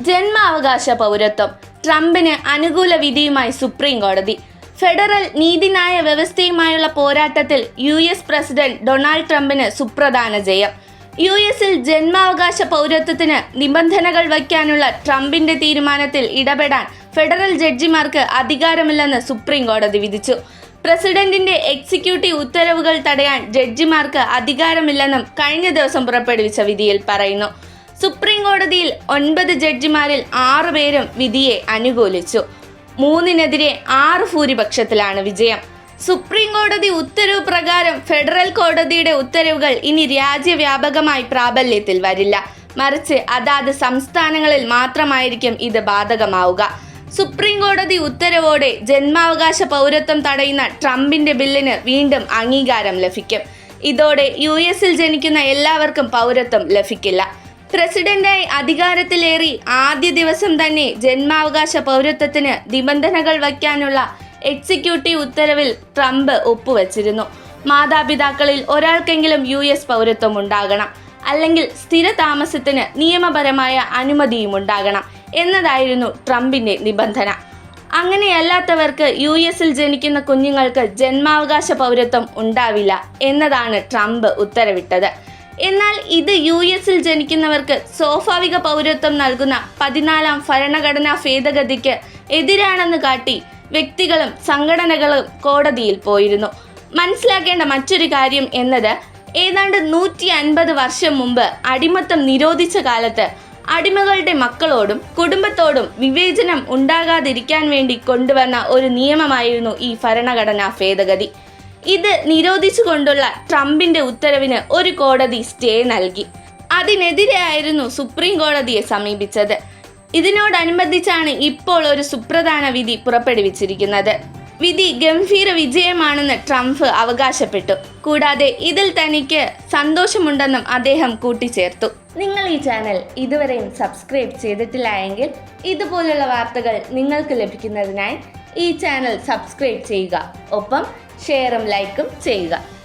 ജന്മാവകാശ പൗരത്വം ട്രംപിന് അനുകൂല വിധിയുമായി സുപ്രീം കോടതി. ഫെഡറൽ നീതിന്യായ വ്യവസ്ഥയുമായുള്ള പോരാട്ടത്തിൽ യു എസ് പ്രസിഡന്റ് ഡൊണാൾഡ് ട്രംപിന് സുപ്രധാന ജയം. യു എസിൽ ജന്മാവകാശ പൗരത്വത്തിന് നിബന്ധനകൾ വയ്ക്കാനുള്ള ട്രംപിന്റെ തീരുമാനത്തിൽ ഇടപെടാൻ ഫെഡറൽ ജഡ്ജിമാർക്ക് അധികാരമില്ലെന്ന് സുപ്രീം കോടതി വിധിച്ചു. പ്രസിഡന്റിന്റെ എക്സിക്യൂട്ടീവ് ഉത്തരവുകൾ തടയാൻ ജഡ്ജിമാർക്ക് അധികാരമില്ലെന്നും കഴിഞ്ഞ ദിവസം പുറപ്പെടുവിച്ച വിധിയിൽ പറയുന്നു. സുപ്രീം കോടതിയിൽ ഒൻപത് ജഡ്ജിമാരിൽ ആറു പേരും വിധിയെ അനുകൂലിച്ചു. മൂന്നിനെതിരെ ആറ് ഭൂരിപക്ഷത്തിലാണ് വിജയം. സുപ്രീം കോടതി ഉത്തരവ് പ്രകാരം ഫെഡറൽ കോടതിയുടെ ഉത്തരവുകൾ ഇനി രാജ്യവ്യാപകമായി പ്രാബല്യത്തിൽ വരില്ല. മറിച്ച് അതാത് സംസ്ഥാനങ്ങളിൽ മാത്രമായിരിക്കും ഇത് ബാധകമാവുക. സുപ്രീം കോടതി ഉത്തരവോടെ ജന്മാവകാശ പൗരത്വം തടയുന്ന ട്രംപിന്റെ ബില്ലിന് വീണ്ടും അംഗീകാരം ലഭിക്കും. ഇതോടെ യു എസിൽ ജനിക്കുന്ന എല്ലാവർക്കും പൗരത്വം ലഭിക്കില്ല. പ്രസിഡന്റായി അധികാരത്തിലേറി ആദ്യ ദിവസം തന്നെ ജന്മാവകാശ പൗരത്വത്തിന് നിബന്ധനകൾ വയ്ക്കാനുള്ള എക്സിക്യൂട്ടീവ് ഉത്തരവിൽ ട്രംപ് ഒപ്പുവച്ചിരുന്നു. മാതാപിതാക്കളിൽ ഒരാൾക്കെങ്കിലും യു എസ് പൗരത്വം ഉണ്ടാകണം. അല്ലെങ്കിൽ സ്ഥിര താമസത്തിന് നിയമപരമായ അനുമതിയും ഉണ്ടാകണം എന്നതായിരുന്നു ട്രംപിന്റെ നിബന്ധന. അങ്ങനെയല്ലാത്തവർക്ക് യു എസിൽ ജനിക്കുന്ന കുഞ്ഞുങ്ങൾക്ക് ജന്മാവകാശ പൗരത്വം ഉണ്ടാവില്ല എന്നതാണ് ട്രംപ് ഉത്തരവിട്ടത്. എന്നാൽ ഇത് യു എസിൽ ജനിക്കുന്നവർക്ക് സ്വാഭാവിക പൗരത്വം നൽകുന്ന പതിനാലാം ഭരണഘടനാ ഭേദഗതിക്ക് എതിരാണെന്ന് കാട്ടി വ്യക്തികളും സംഘടനകളും കോടതിയിൽ പോയിരുന്നു. മനസ്സിലാക്കേണ്ട മറ്റൊരു കാര്യം എന്നത് ഏതാണ്ട് നൂറ്റി അൻപത് വർഷം മുമ്പ് അടിമത്തം നിരോധിച്ച കാലത്ത് അടിമകളുടെ മക്കളോടും കുടുംബത്തോടും വിവേചനം ഉണ്ടാകാതിരിക്കാൻ വേണ്ടി കൊണ്ടുവന്ന ഒരു നിയമമായിരുന്നു ഈ ഭരണഘടനാ ഭേദഗതി. ഇത് നിരോധിച്ചുകൊണ്ടുള്ള ട്രംപിന്റെ ഉത്തരവിന് ഒരു കോടതി സ്റ്റേ നൽകി. അതിനെതിരെയായിരുന്നു സുപ്രീം കോടതിയെ സമീപിച്ചത്. ഇതിനോടനുബന്ധിച്ചാണ് ഇപ്പോൾ ഒരു സുപ്രധാന വിധി പുറപ്പെടുവിച്ചിരിക്കുന്നത്. വിധി ഗംഭീര വിജയമാണെന്ന് ട്രംപ് അവകാശപ്പെട്ടു. കൂടാതെ ഇതിൽ തനിക്ക് സന്തോഷമുണ്ടെന്നും അദ്ദേഹം കൂട്ടിച്ചേർത്തു. നിങ്ങൾ ഈ ചാനൽ ഇതുവരെയും സബ്സ്ക്രൈബ് ചെയ്തിട്ടില്ല എങ്കിൽ ഇതുപോലുള്ള വാർത്തകൾ നിങ്ങൾക്ക് ലഭിക്കുന്നതിനായി ഈ ചാനൽ സബ്സ്ക്രൈബ് ചെയ്യുക. ഒപ്പം ഷെയറും ലൈക്കും ചെയ്യുക.